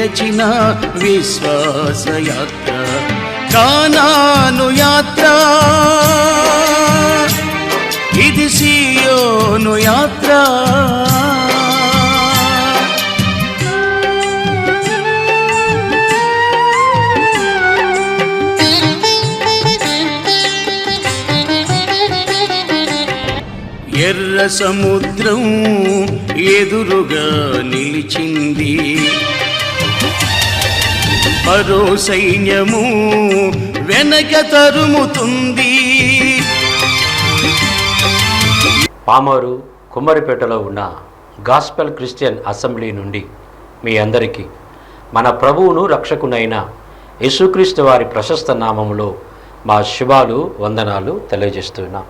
విడచిన విశ్వాసయాత్ర కానాను యాత్ర ఇది సియోను యాత్ర ఎర్ర సముద్రం ఎదురుగా నిలిచింది. మరో సైన్యము వెనక తరుముతుంది. పామరు కుమ్మరిపేటలో ఉన్న గాస్పెల్ క్రిస్టియన్ అసెంబ్లీ నుండి మీ అందరికీ మన ప్రభువును రక్షకునైన యేసుక్రీస్తు వారి ప్రశస్త నామములో మా శుభాలు వందనాలు తెలియజేస్తున్నాం.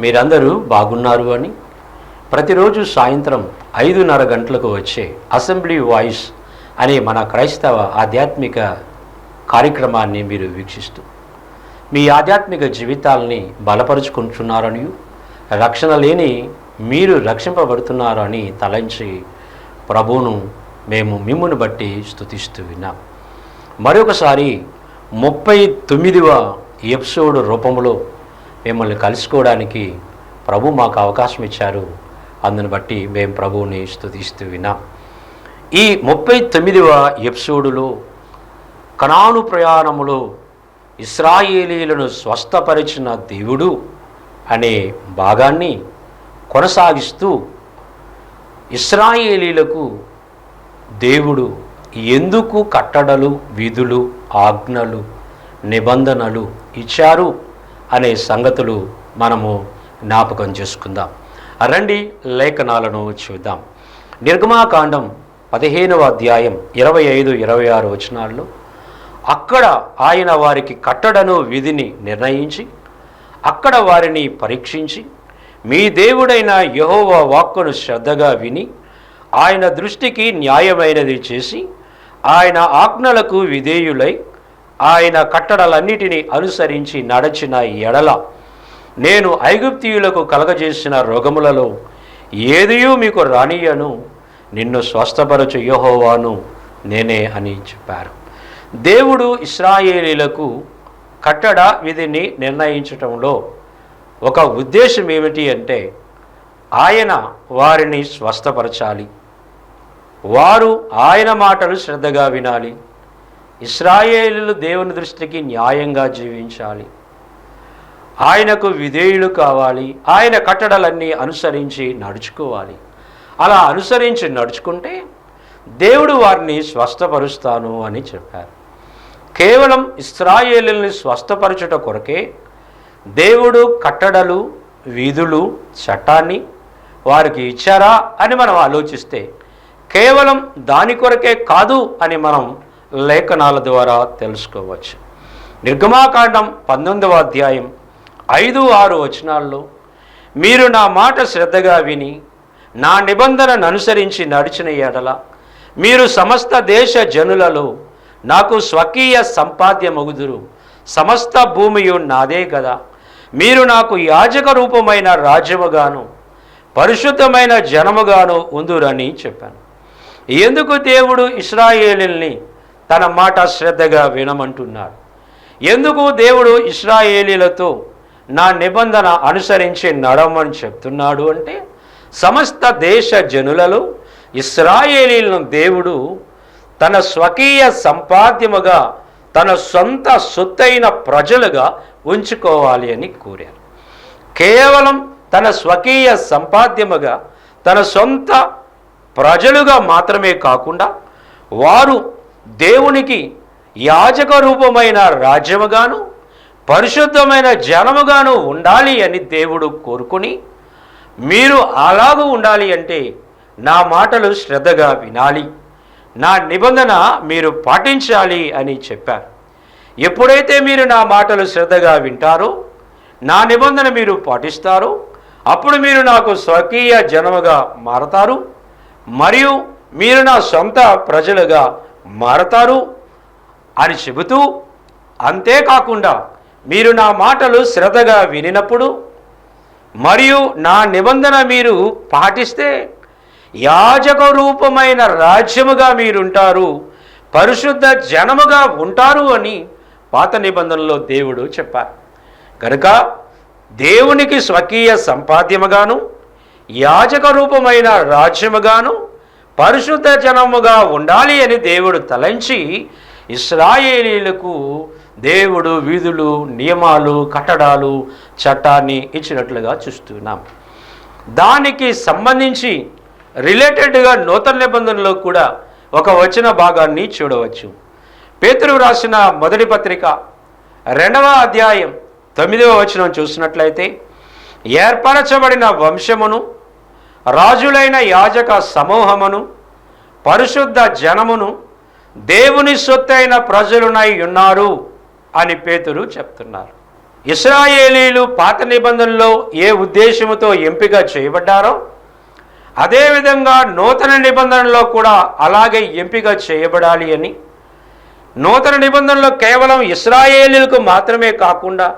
మీరందరూ బాగున్నారు అని. ప్రతిరోజు సాయంత్రం ఐదున్నర గంటలకు వచ్చే అసెంబ్లీ వాయిస్ అనే మన క్రైస్తవ ఆధ్యాత్మిక కార్యక్రమాన్ని మీరు వీక్షిస్తూ మీ ఆధ్యాత్మిక జీవితాలని బలపరుచుకుంటున్నారని రక్షణ లేని మీరు రక్షింపబడుతున్నారని తలంచి ప్రభువును మేము మిమ్మును బట్టి స్థుతిస్తూ విన్నాం. మరొకసారి ముప్పై తొమ్మిదివ ఎపిసోడ్ రూపంలో మిమ్మల్ని కలుసుకోవడానికి ప్రభు మాకు అవకాశం ఇచ్చారు. అందును బట్టి మేము ప్రభువుని స్థుతిస్తూ విన్నాం. ఈ ముప్పై తొమ్మిదవ ఎపిసోడులో కణాను ప్రయాణములో ఇస్రాయేలీలను స్వస్థపరిచిన దేవుడు అనే భాగాన్ని కొనసాగిస్తూ ఇస్రాయేలీలకు దేవుడు ఎందుకు కట్టడలు విధులు ఆజ్ఞలు నిబంధనలు ఇచ్చారు అనే సంగతులు మనము జ్ఞాపకం చేసుకుందాం. రండి లేఖనాలను చూద్దాం. నిర్గమాకాండం పదిహేనవ అధ్యాయం ఇరవై ఐదు ఇరవై ఆరు వచనాల్లో అక్కడ ఆయన వారికి కట్టడను విధిని నిర్ణయించి అక్కడ వారిని పరీక్షించి మీ దేవుడైన యహోవ వాక్కును శ్రద్ధగా విని ఆయన దృష్టికి న్యాయమైనది చేసి ఆయన ఆజ్ఞలకు విధేయులై ఆయన కట్టడలన్నిటినీ అనుసరించి నడచిన ఎడల నేను ఐగుప్తీయులకు కలగజేసిన రోగములలో ఏదియూ మీకు రానియను నిన్ను స్వస్థపరచు యెహోవాను నేనే అని చెప్పారు. దేవుడు ఇస్రాయేలీలకు కట్టడ విధిని నిర్ణయించటంలో ఒక ఉద్దేశం ఏమిటి అంటే ఆయన వారిని స్వస్థపరచాలి. వారు ఆయన మాటలు శ్రద్ధగా వినాలి. ఇస్రాయేలీలు దేవుని దృష్టికి న్యాయంగా జీవించాలి. ఆయనకు విధేయులు కావాలి. ఆయన కట్టడలన్నీ అనుసరించి నడుచుకోవాలి. అలా అనుసరించి నడుచుకుంటే దేవుడు వారిని స్వస్థపరుస్తాను అని చెప్పారు. కేవలం ఇస్రాయేలుల్ని స్వస్థపరచుట కొరకే దేవుడు కట్టడలు వీధులు చట్టాన్ని వారికి ఇచ్చారా అని మనం ఆలోచిస్తే కేవలం దాని కొరకే కాదు అని మనం లేఖనాల ద్వారా తెలుసుకోవచ్చు. నిర్గమాకాండం పంతొమ్మిదవ అధ్యాయం ఐదు ఆరు వచనాల్లో మీరు నా మాట శ్రద్ధగా విని నా నిబంధనను అనుసరించి నడిచిన ఎడల మీరు సమస్త దేశ జనులలో నాకు స్వకీయ సంపాద్యమగుదురు. సమస్త భూమియు నాదే కదా మీరు నాకు యాజక రూపమైన రాజ్యముగాను పరిశుద్ధమైన జనముగాను ఉందురని చెప్పాను. ఎందుకు దేవుడు ఇస్రాయేలీల్ని తన మాట శ్రద్ధగా వినమంటున్నాడు ఎందుకు దేవుడు ఇస్రాయేలీలతో నా నిబంధన అనుసరించి నడమని చెప్తున్నాడు అంటే సమస్త దేశ జనులలో ఇస్రాయేలీలను దేవుడు తన స్వకీయ సంపాద్యముగా తన సొంత సొత్తైన ప్రజలుగా ఉంచుకోవాలి అని కోరారు. కేవలం తన స్వకీయ సంపాద్యముగా తన సొంత ప్రజలుగా మాత్రమే కాకుండా వారు దేవునికి యాజక రూపమైన రాజ్యముగాను పరిశుద్ధమైన జనముగాను ఉండాలి అని దేవుడు కోరుకుని మీరు అలాగూ ఉండాలి అంటే నా మాటలు శ్రద్ధగా వినాలి. నా నిబంధన మీరు పాటించాలి అని చెప్పారు. ఎప్పుడైతే మీరు నా మాటలు శ్రద్ధగా వింటారో నా నిబంధన మీరు పాటిస్తారో అప్పుడు మీరు నాకు స్వకీయ జనముగా మారతారు. మరియు మీరు నా సొంత ప్రజలుగా మారతారు అని చెబుతూ అంతేకాకుండా మీరు నా మాటలు శ్రద్ధగా వినినప్పుడు మరియు నా నిబంధన మీరు పాటిస్తే యాజక రూపమైన రాజ్యముగా మీరుంటారు పరిశుద్ధ జనముగా ఉంటారు అని పాత నిబంధనలో దేవుడు చెప్పారు. కనుక దేవునికి స్వకీయ సంపాద్యముగాను యాజక రూపమైన రాజ్యముగాను పరిశుద్ధ జనముగా ఉండాలి అని దేవుడు తలంచి ఇస్రాయేలీలకు దేవుడు వీధులు నియమాలు కట్టడాలు చట్టాన్ని ఇచ్చినట్లుగా చూస్తున్నాం. దానికి సంబంధించి రిలేటెడ్గా నూతన నిబంధనలో కూడా ఒక వచన భాగాన్ని చూడవచ్చు. పేతురు రాసిన మొదటి పత్రిక రెండవ అధ్యాయం తొమ్మిదవ వచనం చూసినట్లయితే ఏర్పరచబడిన వంశమును రాజులైన యాజక సమూహమును పరిశుద్ధ జనమును దేవుని సొత్తైన ప్రజలునై ఉన్నారు. అని పేతురు చెప్తున్నారు. ఇస్రాయేలీలు పాత నిబంధనలో ఏ ఉద్దేశముతో ఎంపిక చేయబడ్డారో అదేవిధంగా నూతన నిబంధనలో కూడా అలాగే ఎంపిక చేయబడాలి అని. నూతన నిబంధనలో కేవలం ఇస్రాయేలీలకు మాత్రమే కాకుండా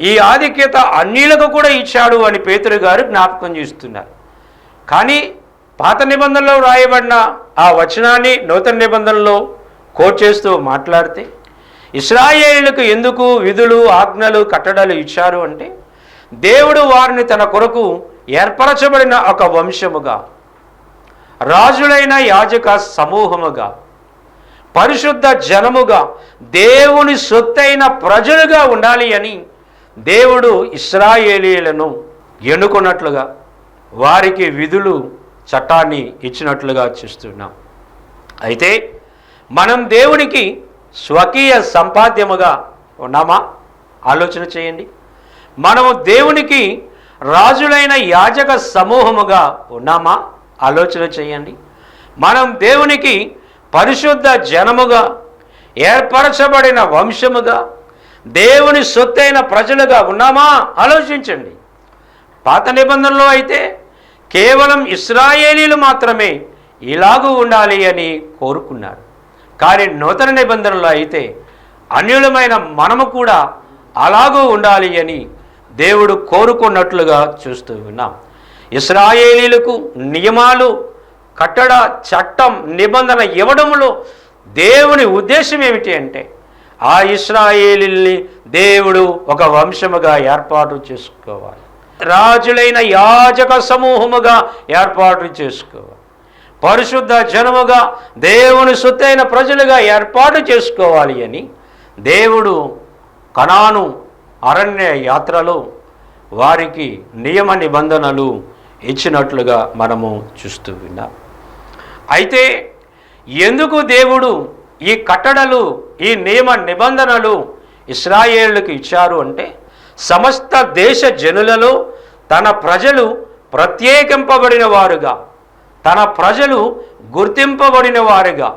ఈ ఆధిక్యత అన్నిలకు కూడా ఇచ్చాడు అని పేతురు గారు జ్ఞాపకం చేస్తున్నారు. కానీ పాత నిబంధనలో రాయబడిన ఆ వచనాన్ని నూతన నిబంధనలో కోట్ చేస్తూ మాట్లాడితే ఇస్రాయేళ్ళకు ఎందుకు విధులు ఆజ్ఞలు కట్టడాలు ఇచ్చారు అంటే దేవుడు వారిని తన కొరకు ఏర్పరచబడిన ఒక వంశముగా రాజులైన యాజక సమూహముగా పరిశుద్ధ జనముగా దేవుని సొత్తైన ప్రజలుగా ఉండాలి అని దేవుడు ఇస్రాయేలీలను ఎన్నుకున్నట్లుగా వారికి విధులు చట్టాన్ని ఇచ్చినట్లుగా చూస్తున్నాం. అయితే మనం దేవునికి స్వకీయ సంపాద్యముగా ఉన్నామా? ఆలోచన చేయండి. మనము దేవునికి రాజులైన యాజక సమూహముగా ఉన్నామా? ఆలోచన చేయండి. మనం దేవునికి పరిశుద్ధ జనముగా ఏర్పరచబడిన వంశముగా దేవుని సొత్తైన ప్రజలుగా ఉన్నామా? ఆలోచించండి. పాత నిబంధనలో అయితే కేవలం ఇస్రాయేలీలు మాత్రమే ఇలాగూ ఉండాలి అని కోరుకున్నారు. కానీ నూతన నిబంధనలో అయితే అన్యులమైన మనము కూడా అలాగూ ఉండాలి అని దేవుడు కోరుకున్నట్లుగా చూస్తూ ఉన్నాం. ఇస్రాయేలీలకు నియమాలు కట్టడ చట్టం నిబంధన ఇవ్వడంలో దేవుని ఉద్దేశం ఏమిటి అంటే ఆ ఇస్రాయేలీల్ని దేవుడు ఒక వంశముగా ఏర్పాటు చేసుకోవాలి. రాజులైన యాజక సమూహముగా ఏర్పాటు చేసుకోవాలి. పరిశుద్ధ జనముగా దేవుని సొత్తైన ప్రజలుగా ఏర్పాటు చేసుకోవాలి అని దేవుడు కణాను అరణ్య యాత్రలో వారికి నియమ నిబంధనలు ఇచ్చినట్లుగా మనము చూస్తూ విన్నాం. అయితే ఎందుకు దేవుడు ఈ కట్టడలు ఈ నియమ నిబంధనలు ఇస్రాయేళ్ళకు ఇచ్చారు అంటే సమస్త దేశ జనులలో తన ప్రజలు ప్రత్యేకింపబడిన వారుగా తన ప్రజలు గుర్తింపబడిన వారుగా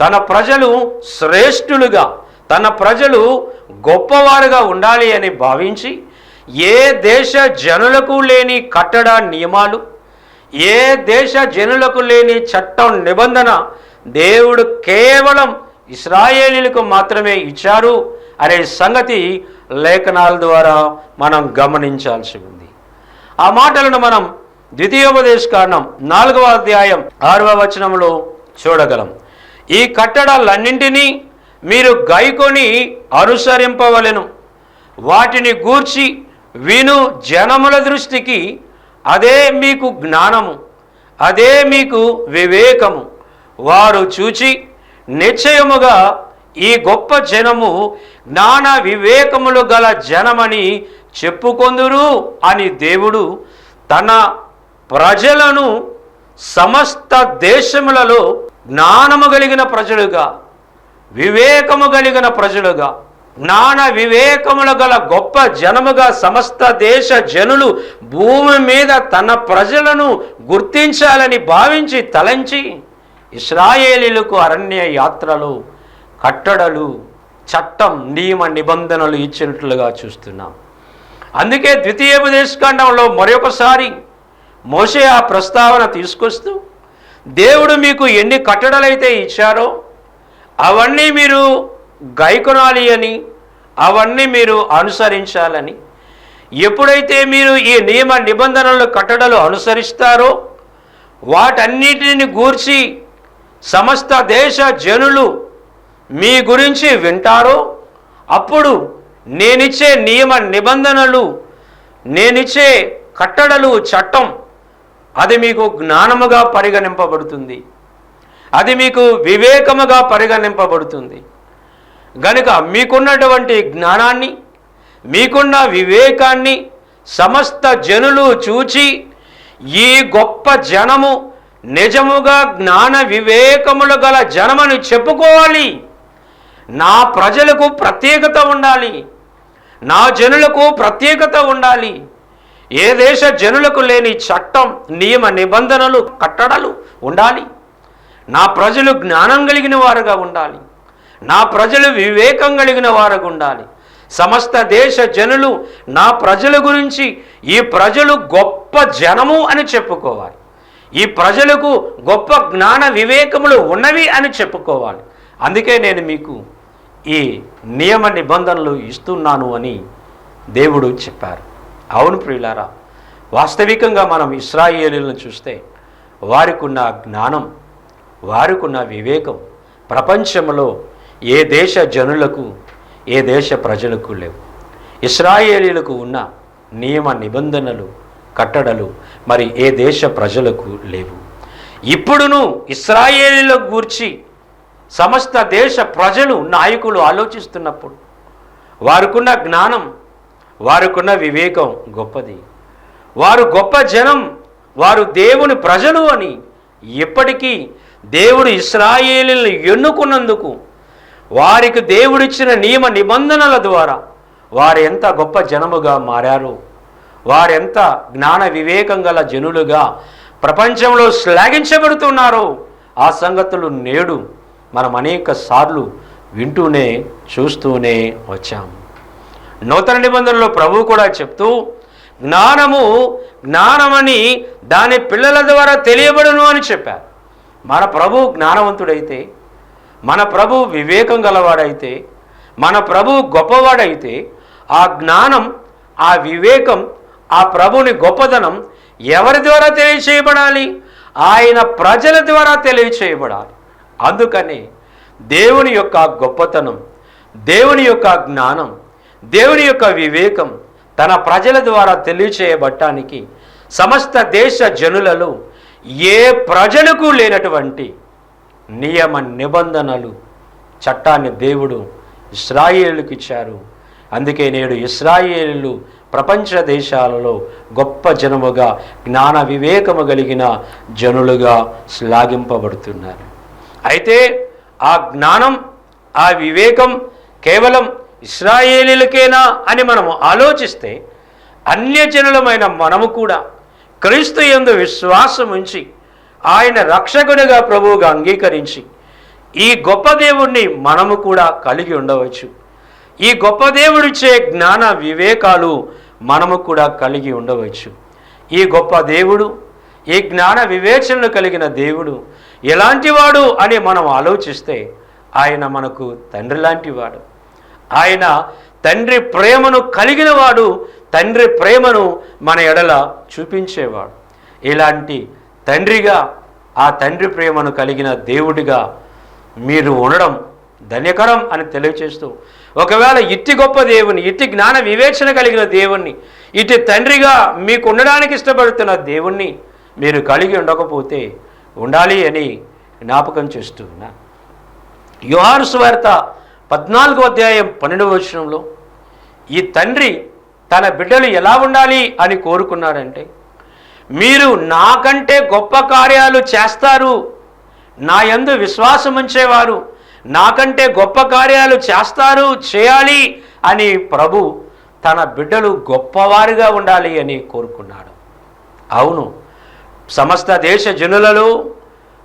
తన ప్రజలు శ్రేష్ఠులుగా తన ప్రజలు గొప్పవారుగా ఉండాలి అని భావించి ఏ దేశ జనులకు లేని కట్టడ నియమాలు ఏ దేశ జనులకు లేని చట్టం నిబంధన దేవుడు కేవలం ఇస్రాయేలీలకు మాత్రమే ఇచ్చారు అనే సంగతి లేఖనాల ద్వారా మనం గమనించాల్సి ఉంది. ఆ మాటలను మనం ద్వితీయోపదేశ కారణం నాలుగవ అధ్యాయం ఆరవ వచనంలో చూడగలం. ఈ కట్టడాలన్నింటినీ మీరు గైకొని అనుసరింపవలెను. వాటిని గూర్చి విను జనముల దృష్టికి అదే మీకు జ్ఞానము అదే మీకు వివేకము. వారు చూచి నిశ్చయముగా ఈ గొప్ప జనము జ్ఞాన వివేకములు గల జనమని చెప్పుకొందురు అని దేవుడు తన ప్రజలను సమస్త దేశములలో జ్ఞానము కలిగిన ప్రజలుగా వివేకము కలిగిన ప్రజలుగా జ్ఞాన వివేకములు గల గొప్ప జనముగా సమస్త దేశ జనులు భూమి మీద తన ప్రజలను గుర్తించాలని భావించి తలంచి ఇస్రాయేలీలకు అరణ్య యాత్రలు కట్టడలు చట్టం నియమ నిబంధనలు ఇచ్చినట్లుగా చూస్తున్నాం. అందుకే ద్వితీయోపదేశకాండంలో మరొకసారి మోసే ఆ ప్రస్తావన తీసుకొస్తూ దేవుడు మీకు ఎన్ని కట్టడలైతే ఇచ్చారో అవన్నీ మీరు గైకొనాలి అని అవన్నీ మీరు అనుసరించాలని ఎప్పుడైతే మీరు ఈ నియమ నిబంధనలు కట్టడలు అనుసరిస్తారో వాటన్నిటిని గూర్చి సమస్త దేశ జనులు మీ గురించి వింటారో అప్పుడు నేనిచ్చే నియమ నిబంధనలు నేనిచ్చే కట్టడలు చట్టం అది మీకు జ్ఞానముగా పరిగణింపబడుతుంది. అది మీకు వివేకముగా పరిగణింపబడుతుంది. గనుక మీకున్నటువంటి జ్ఞానాన్ని మీకున్న వివేకాన్ని సమస్త జనులు చూచి ఈ గొప్ప జనము నిజముగా జ్ఞాన వివేకములు గల జనమని చెప్పుకోవాలి. నా ప్రజలకు ప్రత్యేకత ఉండాలి. నా జనులకు ప్రత్యేకత ఉండాలి. ఏ దేశ జనులకు లేని చట్టం నియమ నిబంధనలు కట్టడలు ఉండాలి? నా ప్రజలు జ్ఞానం కలిగిన వారుగా ఉండాలి. నా ప్రజలు వివేకం కలిగిన వారుగా ఉండాలి. సమస్త దేశ జనులు నా ప్రజల గురించి ఈ ప్రజలు గొప్ప జనము అని చెప్పుకోవాలి. ఈ ప్రజలకు గొప్ప జ్ఞాన వివేకములు ఉన్నవి అని చెప్పుకోవాలి. అందుకే నేను మీకు ఈ నియమ నిబంధనలు ఇస్తున్నాను అని దేవుడు చెప్పారు. అవును ప్రియులారా వాస్తవికంగా మనం ఇస్రాయేలీలను చూస్తే వారికున్న జ్ఞానం వారికున్న వివేకం ప్రపంచంలో ఏ దేశ జనులకు ఏ దేశ ప్రజలకు లేవు. ఇస్రాయేలీలకు ఉన్న నియమ నిబంధనలు కట్టడలు మరి ఏ దేశ ప్రజలకు లేవు. ఇప్పుడును ఇస్రాయేలీల గూర్చి సమస్త దేశ ప్రజలు నాయకులు ఆలోచిస్తున్నప్పుడు వారికున్న జ్ఞానం వారికున్న వివేకం గొప్పది. వారు గొప్ప జనం వారు దేవుని ప్రజలు అని ఇప్పటికీ దేవుడు ఇస్రాయేలీలను ఎన్నుకున్నందుకు వారికి దేవుడిచ్చిన నియమ నిబంధనల ద్వారా వారు ఎంత గొప్ప జనముగా మారారు. వారెంత జ్ఞాన వివేకం గల జనులుగా ప్రపంచంలో శ్లాఘించబడుతున్నారో ఆ సంగతులు నేడు మనం అనేక సార్లు వింటూనే చూస్తూనే వచ్చాము. నూతన నిబంధనలో ప్రభువు కూడా చెప్తూ జ్ఞానము జ్ఞానమని దాని పిల్లల ద్వారా తెలియబడును అని చెప్పారు. మన ప్రభు జ్ఞానవంతుడైతే మన ప్రభు వివేకం గలవాడైతే మన ప్రభు గొప్పవాడైతే ఆ జ్ఞానం ఆ వివేకం ఆ ప్రభుని గొప్పదనం ఎవరి ద్వారా తెలియచేయబడాలి? ఆయన ప్రజల ద్వారా తెలియచేయబడాలి. అందుకని దేవుని యొక్క గొప్పతనం దేవుని యొక్క జ్ఞానం దేవుని యొక్క వివేకం తన ప్రజల ద్వారా తెలియచేయబట్టానికి సమస్త దేశ జనులలో ఏ ప్రజలకు లేనటువంటి నియమ నిబంధనలు చట్టాన్ని దేవుడు ఇస్రాయేలుకి ఇచ్చారు. అందుకే నేడు ఇస్రాయేలు ప్రపంచ దేశాలలో గొప్ప జనముగా జ్ఞాన వివేకము కలిగిన జనులుగా శ్లాఘింపబడుతున్నారు. అయితే ఆ జ్ఞానం ఆ వివేకం కేవలం ఇస్రాయేలీలకేనా అని మనము ఆలోచిస్తే అన్యజనులమైన మనము కూడా క్రీస్తు ఎందు విశ్వాసం ఉంచి ఆయన రక్షకునిగా ప్రభువుగా అంగీకరించి ఈ గొప్ప దేవుణ్ణి మనము కూడా కలిగి ఉండవచ్చు. ఈ గొప్ప దేవుడిచ్చే జ్ఞాన వివేకాలు మనము కూడా కలిగి ఉండవచ్చు. ఈ గొప్ప దేవుడు ఈ జ్ఞాన వివేచనలు కలిగిన దేవుడు ఎలాంటివాడు అని మనం ఆలోచిస్తే ఆయన మనకు తండ్రి లాంటివాడు ఆయన తండ్రి ప్రేమను కలిగినవాడు తండ్రి ప్రేమను మన ఎడల చూపించేవాడు. ఇలాంటి తండ్రిగా ఆ తండ్రి ప్రేమను కలిగిన దేవుడిగా మీరు ఉండడం ధన్యకరం అని తెలియచేస్తూ ఒకవేళ ఇట్టి గొప్ప దేవుని ఇట్టి జ్ఞాన వివేచన కలిగిన దేవుణ్ణి ఇటు తండ్రిగా మీకు ఉండడానికి ఇష్టపడుతున్న దేవుణ్ణి మీరు కలిగి ఉండకపోతే ఉండాలి అని జ్ఞాపకం చేస్తూ ఉన్నా. యోహాను స్వార్త పద్నాలుగో అధ్యాయం పన్నెండవ వచనంలో ఈ తండ్రి తన బిడ్డలు ఎలా ఉండాలి అని కోరుకున్నాడంటే మీరు నాకంటే గొప్ప కార్యాలు చేస్తారు నా యందు విశ్వాసం ఉంచేవారు నాకంటే గొప్ప కార్యాలు చేస్తారు చేయాలి అని ప్రభు తన బిడ్డలు గొప్పవారిగా ఉండాలి అని కోరుకున్నాడు. అవును సమస్త దేశ జనులలో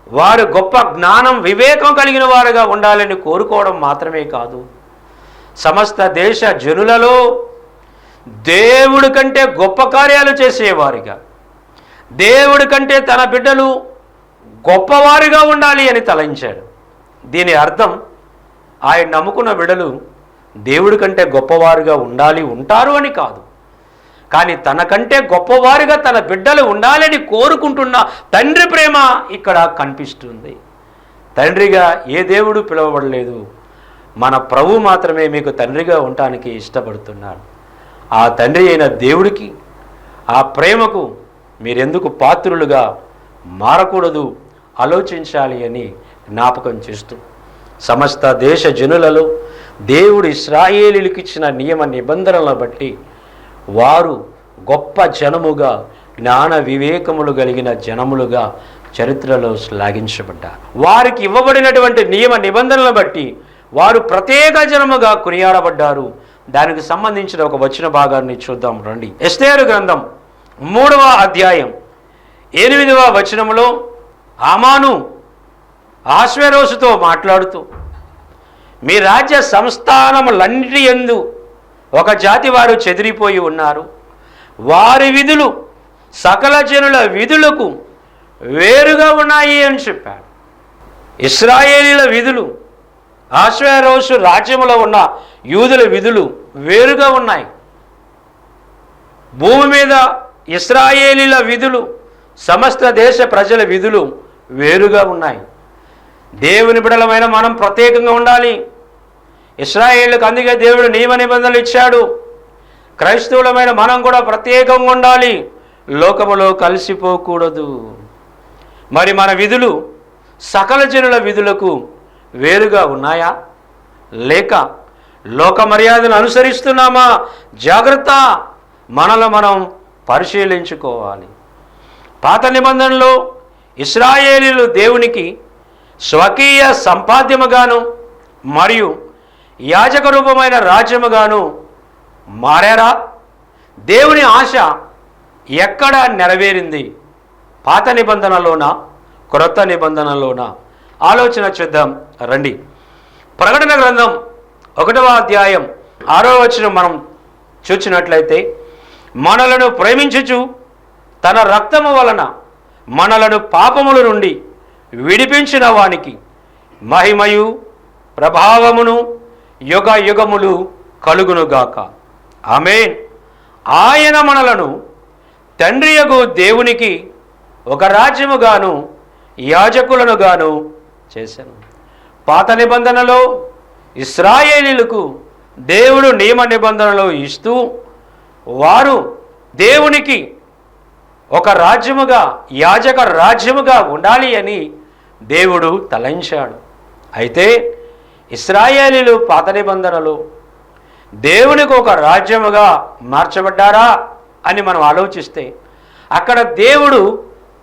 వారు గొప్ప జ్ఞానం వివేకం కలిగిన వారుగా ఉండాలని కోరుకోవడం మాత్రమే కాదు. సమస్త దేశ జనులలో దేవుడి కంటే గొప్ప కార్యాలు చేసేవారిగా దేవుడి కంటే తన బిడ్డలు గొప్పవారిగా ఉండాలి అని తలంచాడు. దీని అర్థం ఆయన నమ్ముకున్న బిడ్డలు దేవుడి కంటే గొప్పవారుగా ఉండాలి ఉంటారు అని కాదు. కానీ తనకంటే గొప్పవారిగా తన బిడ్డలు ఉండాలని కోరుకుంటున్న తండ్రి ప్రేమ ఇక్కడ కనిపిస్తుంది. తండ్రిగా ఏ దేవుడు పిలువబడలేదు. మన ప్రభు మాత్రమే మీకు తండ్రిగా ఉండటానికి ఇష్టపడుతున్నాడు. ఆ తండ్రి అయిన దేవుడికి ఆ ప్రేమకు మీరెందుకు పాత్రులుగా మారకూడదు ఆలోచించాలి అని జ్ఞాపకం చేస్తూ సమస్త దేశ జనులలో దేవుడు ఇస్రాయేలీలకు ఇచ్చిన నియమ నిబంధనలను బట్టి వారు గొప్ప జనముగా జ్ఞాన వివేకములు కలిగిన జనములుగా చరిత్రలో శ్లాఘించబడ్డారు వారికి ఇవ్వబడినటువంటి నియమ నిబంధనలను బట్టి వారు ప్రత్యేక జనముగా కొనియాడబడ్డారు. దానికి సంబంధించిన ఒక వచ్చిన భాగాన్ని చూద్దాం రండి. ఎస్తేరు గ్రంథం మూడవ అధ్యాయం ఎనిమిదవ వచనములో ఆమాను ఆశ్వరోసుతో మాట్లాడుతూ మీ రాజ్య సంస్థానములన్నిటి ఎందు ఒక జాతి వారు చెదిరిపోయి ఉన్నారు. వారి విధులు సకల జనుల విధులకు వేరుగా ఉన్నాయి అని చెప్పాడు. ఇస్రాయేలీల విధులు ఆశ్వరోసు రాజ్యంలో ఉన్న యూదుల విధులు వేరుగా ఉన్నాయి. భూమి మీద ఇస్రాయేలీల విధులు సమస్త దేశ ప్రజల విధులు వేరుగా ఉన్నాయి. దేవుని బిడలమైన మనం ప్రత్యేకంగా ఉండాలి. ఇస్రాయేళ్ళకు అందుకే దేవుడు నియమ నిబంధనలు ఇచ్చాడు. క్రైస్తవులమైన మనం కూడా ప్రత్యేకంగా ఉండాలి. లోకములో కలిసిపోకూడదు. మరి మన విధులు సకల జనుల విధులకు వేరుగా ఉన్నాయా? లేక లోక మర్యాదను అనుసరిస్తున్నామా? జాగ్రత్త! మనలో మనం పరిశీలించుకోవాలి. పాత నిబంధనలో ఇస్రాయేలీలు దేవునికి స్వకీయ సంపాద్యముగాను మరియు యాజక రూపమైన రాజ్యముగాను మారారా? దేవుని ఆశ ఎక్కడ నెరవేరింది? పాత నిబంధనలోన? క్రొత్త నిబంధనలోన? ఆలోచన చేద్దాం రండి. ప్రకటన గ్రంథం ఒకటవ అధ్యాయం ఆరో వచ్చిన మనం చూచినట్లయితే మనలను ప్రేమించుచు తన రక్తము వలన మనలను పాపముల నుండి విడిపించిన వానికి మహిమయు ప్రభావమును యుగ యుగములు కలుగునుగాక. ఆమెన్. ఆయన మనలను తండ్రియగు దేవునికి ఒక రాజ్యముగాను యాజకులనుగాను చేశాను పాత నిబంధనలో ఇస్రాయేలీలకు దేవుడు నియమ నిబంధనలు ఇస్తూ వారు దేవునికి ఒక రాజ్యముగా యాజక రాజ్యముగా ఉండాలి అని దేవుడు తలంచాడు. అయితే ఇస్రాయేలీలు పాత నిబంధనలు దేవునికి ఒక రాజ్యముగా మార్చబడ్డారా అని మనం ఆలోచిస్తే అక్కడ దేవుడు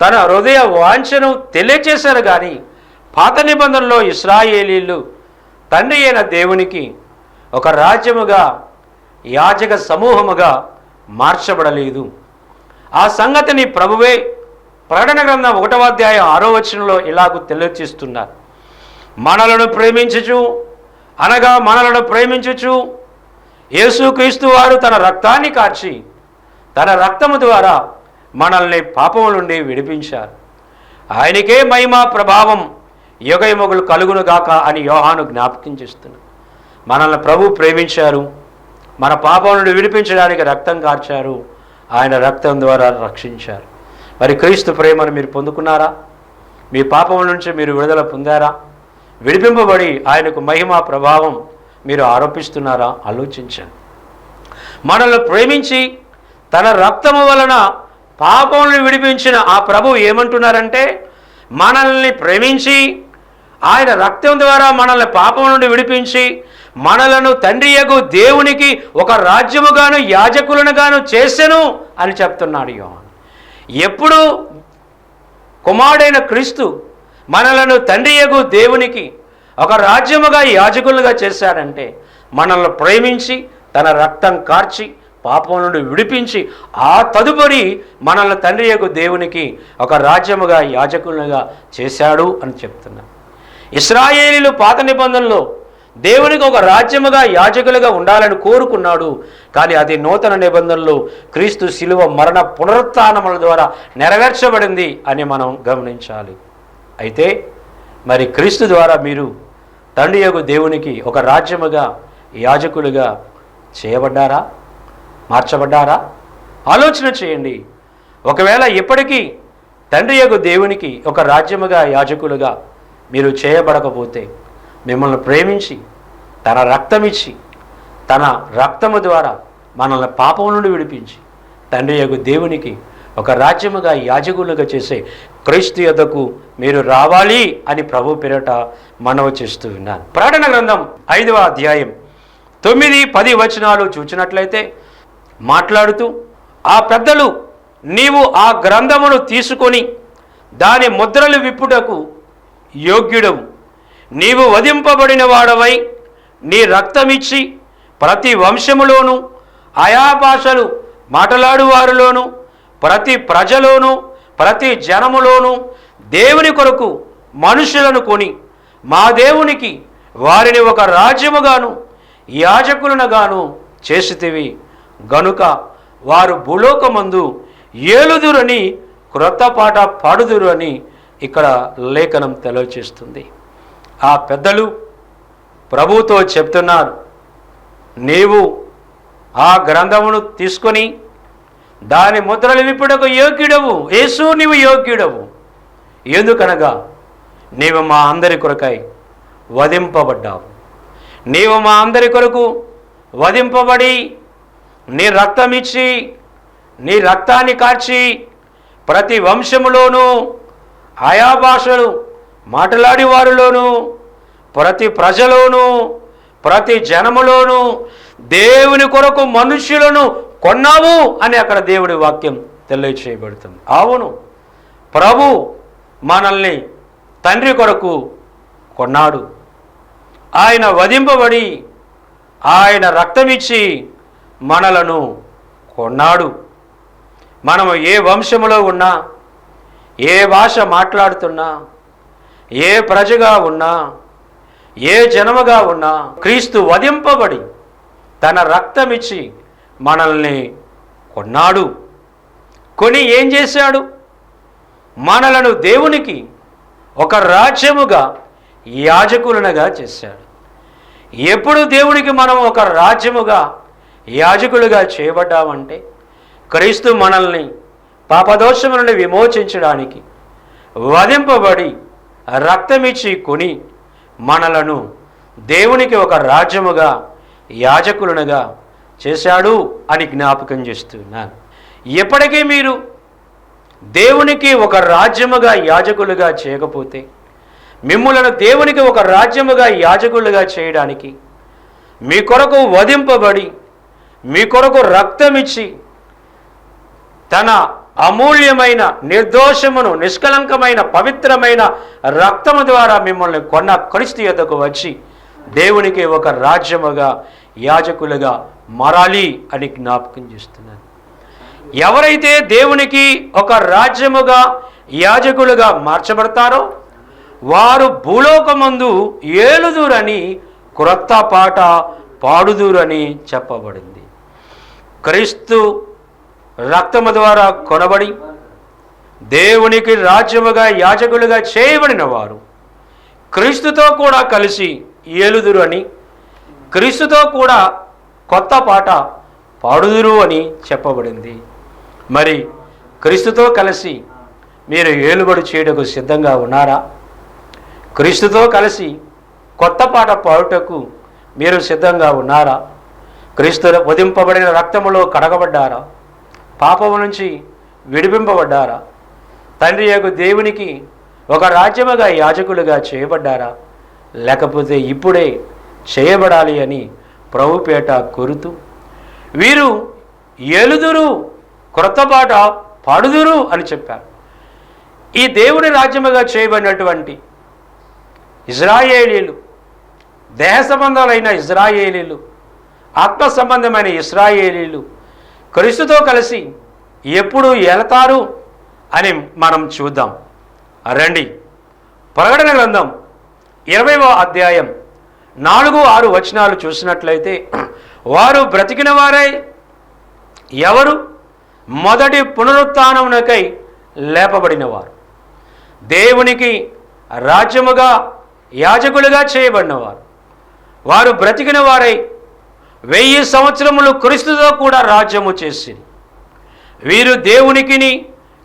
తన హృదయ వాంఛను తెలియచేశారు కానీ పాత నిబంధనలో ఇస్రాయేలీలు తండ్రి అయిన దేవునికి ఒక రాజ్యముగా యాజక సమూహముగా మార్చబడలేదు. ఆ సంగతిని ప్రభువే ప్రకటన గ్రంథం ఒకటవ అధ్యాయం ఆరో వచనంలో ఇలాగూ తెలియచేస్తున్నారు. మనలను ప్రేమించుచు అనగా మనలను ప్రేమించుచు యేసుక్రీస్తు వారు తన రక్తాన్ని కార్చి తన రక్తము ద్వారా మనల్ని పాపము నుండి విడిపించారు. ఆయనకే మహిమ ప్రభావం యుగయుమగులు కలుగునుగాక అని యోహాను జ్ఞాపకం చేస్తున్నాడు మనల్ని ప్రభు ప్రేమించారు. మన పాపం నుండి విడిపించడానికి రక్తం కార్చారు. ఆయన రక్తం ద్వారా రక్షించారు. మరి క్రీస్తు ప్రేమను మీరు పొందుకున్నారా? మీ పాపం నుంచి మీరు విడుదల పొందారా? విడిపింపబడి ఆయనకు మహిమ ప్రభావం మీరు ఆరోపిస్తున్నారా? ఆలోచించండి. మనల్ని ప్రేమించి తన రక్తము వలన పాపములను విడిపించిన ఆ ప్రభు ఏమంటున్నారంటే మనల్ని ప్రేమించి ఆయన రక్తం ద్వారా మనల్ని పాపం నుండి విడిపించి మనలను తండ్రియగు దేవునికి ఒక రాజ్యముగాను యాజకులనుగాను చేసెను అని చెప్తున్నాడు యోహాన్. ఎప్పుడు కుమారుడైన క్రీస్తు మనలను తండ్రియగు దేవునికి ఒక రాజ్యముగా యాజకులుగా చేశాడంటే మనల్ని ప్రేమించి తన రక్తం కార్చి పాపం నుండి విడిపించి ఆ తదుపరి మనల్ని తండ్రి యొక్క దేవునికి ఒక రాజ్యముగా యాజకులుగా చేశాడు అని చెప్తున్నా. ఇస్రాయేలీలు పాత నిబంధనలో దేవునికి ఒక రాజ్యముగా యాజకులుగా ఉండాలని కోరుకున్నాడు. కానీ అది నూతన నిబంధనలు క్రీస్తు శిలువ మరణ పునరుత్నముల ద్వారా నెరవేర్చబడింది అని మనం గమనించాలి. అయితే మరి క్రీస్తు ద్వారా మీరు తండ్రి యొక్క దేవునికి ఒక రాజ్యముగా యాజకులుగా చేయబడ్డారా? మార్చబడ్డారా? ఆలోచన చేయండి. ఒకవేళ ఇప్పటికీ తండ్రి యొక్క దేవునికి ఒక రాజ్యముగా యాజకులుగా మీరు చేయబడకపోతే మిమ్మల్ని ప్రేమించి తన రక్తమిచ్చి తన రక్తము ద్వారా మనల్ని పాపం నుండి విడిపించి తండ్రి యొక్క దేవునికి ఒక రాజ్యముగా యాజకులుగా చేసే క్రీస్తు యొద్దకు మీరు రావాలి అని ప్రభు పేరట మనవి చేస్తూ ఉన్నాను. ప్రకటన గ్రంథం ఐదవ అధ్యాయం తొమ్మిది పది వచనాలు చూచినట్లయితే మాట్లాడుతూ ఆ పెద్దలు నీవు ఆ గ్రంథమును తీసుకొని దాని ముద్రలు విప్పుటకు యోగ్యుడవు. నీవు వధింపబడిన వాడవై నీ రక్తమిచ్చి ప్రతి వంశములోను ఆయా భాషలు మాట్లాడువారిలోను ప్రతి ప్రజలోనూ ప్రతి జనములోనూ దేవుని కొరకు మనుషులను కొని మా దేవునికి వారిని ఒక రాజ్యముగాను యాజకులనుగాను చేసితివి. గనుక వారు భూలోకమందు ఏలుదురని క్రొత్త పాట పాడుదురు అని ఇక్కడ లేఖనం తెలియచేస్తుంది. ఆ పెద్దలు ప్రభుతో చెప్తున్నారు నీవు ఆ గ్రంథమును తీసుకొని దాని ముద్రలు విప్పుడకు యోగ్యుడవు. యేసు నీవు యోగ్యుడవు. ఎందుకనగా నీవు మా అందరి కొరకై వధింపబడ్డావు. నీవు మా అందరి కొరకు వధింపబడి నీ రక్తమిచ్చి నీ రక్తాన్ని కార్చి ప్రతి వంశములోనూ ఆయా భాషలు మాట్లాడి వారిలోనూ ప్రతి ప్రజలోనూ ప్రతి జనములోనూ దేవుని కొరకు మనుష్యులను కొన్నావు అని అక్కడ దేవుడి వాక్యం తెలియచేయబడుతుంది. అవును ప్రభు మనల్ని తండ్రి కొరకు కొన్నాడు. ఆయన వధింపబడి ఆయన రక్తమిచ్చి మనలను కొన్నాడు. మనము ఏ వంశములో ఉన్నా ఏ భాష మాట్లాడుతున్నా ఏ ప్రజగా ఉన్నా ఏ జనముగా ఉన్నా క్రీస్తు వధింపబడి తన రక్తమిచ్చి మనల్ని కొన్నాడు. కొని ఏం చేశాడు? మనలను దేవునికి ఒక రాజ్యముగా యాజకులనగా చేశాడు. ఎప్పుడు దేవునికి మనం ఒక రాజ్యముగా యాజకులుగా చేయబడ్డామంటే క్రీస్తు మనల్ని పాపదోషములను విమోచించడానికి వధింపబడి రక్తమిచ్చి కొని మనలను దేవునికి ఒక రాజ్యముగా యాజకులనుగా చేశాడు అని జ్ఞాపకం చేస్తున్నాను. ఎప్పటికీ మీరు దేవునికి ఒక రాజ్యముగా యాజకులుగా చేయకపోతే మిమ్ములను దేవునికి ఒక రాజ్యముగా యాజకులుగా చేయడానికి మీ కొరకు వధింపబడి మీ కొరకు రక్తమిచ్చి తన అమూల్యమైన నిర్దోషమును నిష్కలంకమైన పవిత్రమైన రక్తము ద్వారా మిమ్మల్ని కొన్న క్రీస్తు యొద్దకు వచ్చి దేవునికి ఒక రాజ్యముగా యాజకులుగా మారాలి అని జ్ఞాపకం చేస్తున్నాను. ఎవరైతే దేవునికి ఒక రాజ్యముగా యాజకులుగా మార్చబడతారో వారు భూలోకమందు ఏలుదురని క్రొత్త పాట పాడుదురని చెప్పబడింది. క్రీస్తు రక్తము ద్వారా కొనబడి దేవునికి రాజ్యముగా యాజకులుగా చేయబడిన వారు క్రీస్తుతో కూడా కలిసి ఏలుదురు అని క్రీస్తుతో కూడా కొత్త పాట పాడుదురు అని చెప్పబడింది. మరి క్రీస్తుతో కలిసి మీరు ఏలుబడి చేయటకు సిద్ధంగా ఉన్నారా? క్రీస్తుతో కలిసి కొత్త పాట పాడుటకు మీరు సిద్ధంగా ఉన్నారా? క్రీస్తు వధింపబడిన రక్తములో కడగబడ్డారా? పాపము నుంచి విడిపింపబడ్డారా? తండ్రి యొక్క దేవునికి ఒక రాజ్యముగా యాజకులుగా చేయబడ్డారా? లేకపోతే ఇప్పుడే చేయబడాలి అని ప్రభుపేట కోరుతూ. వీరు ఏలుదురు క్రొత్త పడుదురు పాడుదురు అని చెప్పారు. ఈ దేవుని రాజ్యముగా చేయబడినటువంటి ఇజ్రాయేలీలు దేహ సంబంధాలైన ఇజ్రాయేలీలు ఆత్మ సంబంధమైన ఇస్రాయేలీలు క్రీస్తుతో కలిసి ఎప్పుడు వెళతారు అని మనం చూద్దాం. రండి. ప్రకటన గ్రంథం ఇరవైవ అధ్యాయం నాలుగు ఆరు వచనాలు చూసినట్లయితే వారు బ్రతికిన వారై ఎవరు? మొదటి పునరుత్నమునకై లేపబడినవారు. దేవునికి రాజ్యముగా యాజకులుగా చేయబడినవారు. వారు బ్రతికిన వారై వెయ్యి సంవత్సరములు క్రీస్తుతో కూడా రాజ్యము చేసి వీరు దేవునికిని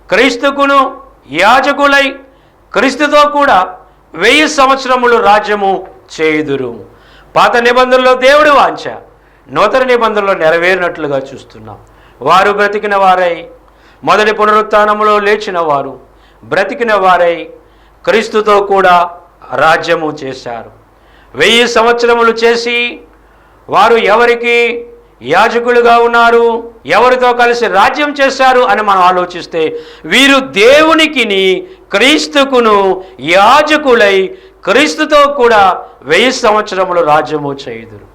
క్రీస్తుకును యాజకులై క్రీస్తుతో కూడా వెయ్యి సంవత్సరములు రాజ్యము చేయుదురు. పాత నిబంధనలో దేవుడు వాంఛ నూతన నిబంధనలో నెరవేరినట్లుగా చూస్తున్నాం. వారు బ్రతికిన వారై మొదటి పునరుత్నములో లేచిన వారు బ్రతికిన వారై క్రీస్తుతో కూడా రాజ్యము చేశారు. వెయ్యి సంవత్సరములు చేసి వారు ఎవరికి యాజకులుగా ఉన్నారు ఎవరితో కలిసి రాజ్యం చేశారు అని మనం ఆలోచిస్తే వీరు దేవునికిని క్రీస్తుకును యాజకులై క్రీస్తుతో కూడా వెయ్యి సంవత్సరములు రాజ్యము చేయుదురు.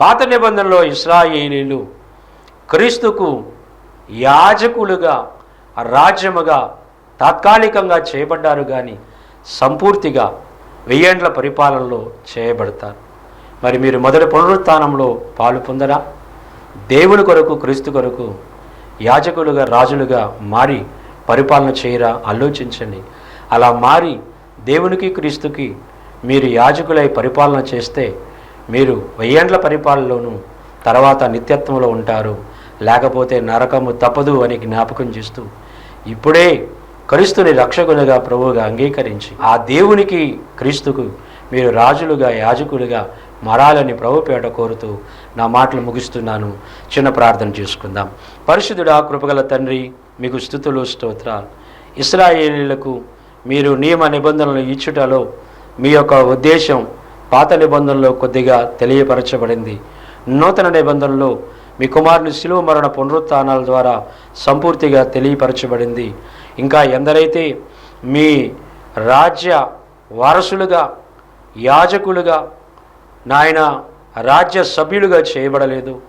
పాత నిబంధనలో ఇస్రాయేలీలు క్రీస్తుకు యాజకులుగా రాజ్యముగా తాత్కాలికంగా చేయబడ్డారు కానీ సంపూర్తిగా వెయ్యేండ్ల పరిపాలనలో చేయబడతారు. మరి మీరు మొదటి పునరుత్నంలో పాలు పొందరా? దేవుని కొరకు క్రీస్తు కొరకు యాజకులుగా రాజులుగా మారి పరిపాలన చేయరా? ఆలోచించండి. అలా మారి దేవునికి క్రీస్తుకి మీరు యాజకులై పరిపాలన చేస్తే మీరు వెయ్యేండ్ల పరిపాలనలోను తర్వాత నిత్యత్వంలో ఉంటారు. లేకపోతే నరకము తప్పదు అని జ్ఞాపకం చేస్తూ ఇప్పుడే క్రీస్తుని రక్షకులుగా ప్రభువుగా అంగీకరించి ఆ దేవునికి క్రీస్తుకు మీరు రాజులుగా యాజకులుగా మారాలని ప్రభుపేట కోరుతూ నా మాటలు ముగిస్తున్నాను. చిన్న ప్రార్థన చేసుకుందాం. పరిశుద్ధుడా కృపగల తండ్రి మీకు స్థుతులు స్తోత్రాలు. ఇస్రాయేలీలకు మీరు నియమ నిబంధనలు ఇచ్చుటలో మీ యొక్క ఉద్దేశం పాత నిబంధనలో కొద్దిగా తెలియపరచబడింది. నూతన నిబంధనలో మీ కుమారుని శిలువ మరణ పునరుత్నాల ద్వారా సంపూర్తిగా తెలియపరచబడింది. ఇంకా ఎందరైతే మీ రాజ్య వారసులుగా యాజకులుగా నాయన రాజ్య సభ్యులుగా చేయబడలేదు.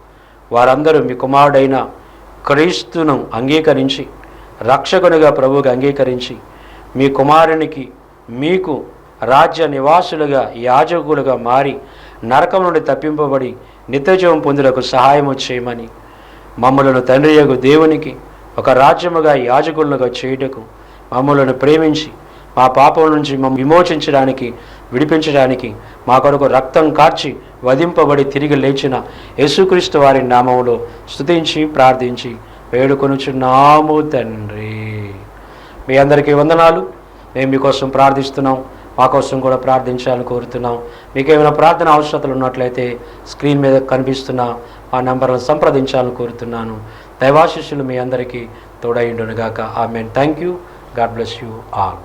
వారందరూ మీ కుమారుడైన క్రీస్తును అంగీకరించి రక్షకునిగా ప్రభువుగా అంగీకరించి మీ కుమారునికి మీకు రాజ్య నివాసులుగా యాజకులుగా మారి నరకం నుండి తప్పింపబడి నిత్యజీవం పొందుటకు సహాయము చేయమని మమ్మలను తండ్రి యొక్క దేవునికి ఒక రాజ్యముగా యాజకులుగా చేయుటకు మమ్మలను ప్రేమించి మా పాపం నుంచి మమ్మల్ని విమోచించడానికి విడిపించడానికి మా కొరకు రక్తం కార్చి వధింపబడి తిరిగి లేచిన యేసుక్రీస్తు వారి నామంలో స్తుతించి ప్రార్థించి వేడుకొనుచున్నాము తండ్రి. మీ అందరికీ వందనాలు. మేము మీకోసం ప్రార్థిస్తున్నాం. మా కోసం కూడా ప్రార్థించాలని కోరుతున్నాం. మీకు ఏమైనా ప్రార్థన అవసరతలు ఉన్నట్లయితే స్క్రీన్ మీద కనిపిస్తున్న ఆ నెంబర్ను సంప్రదించాలని కోరుతున్నాను. దైవాశిష్యులు మీ అందరికీ తోడైండునుగాక amen thank you God bless you all.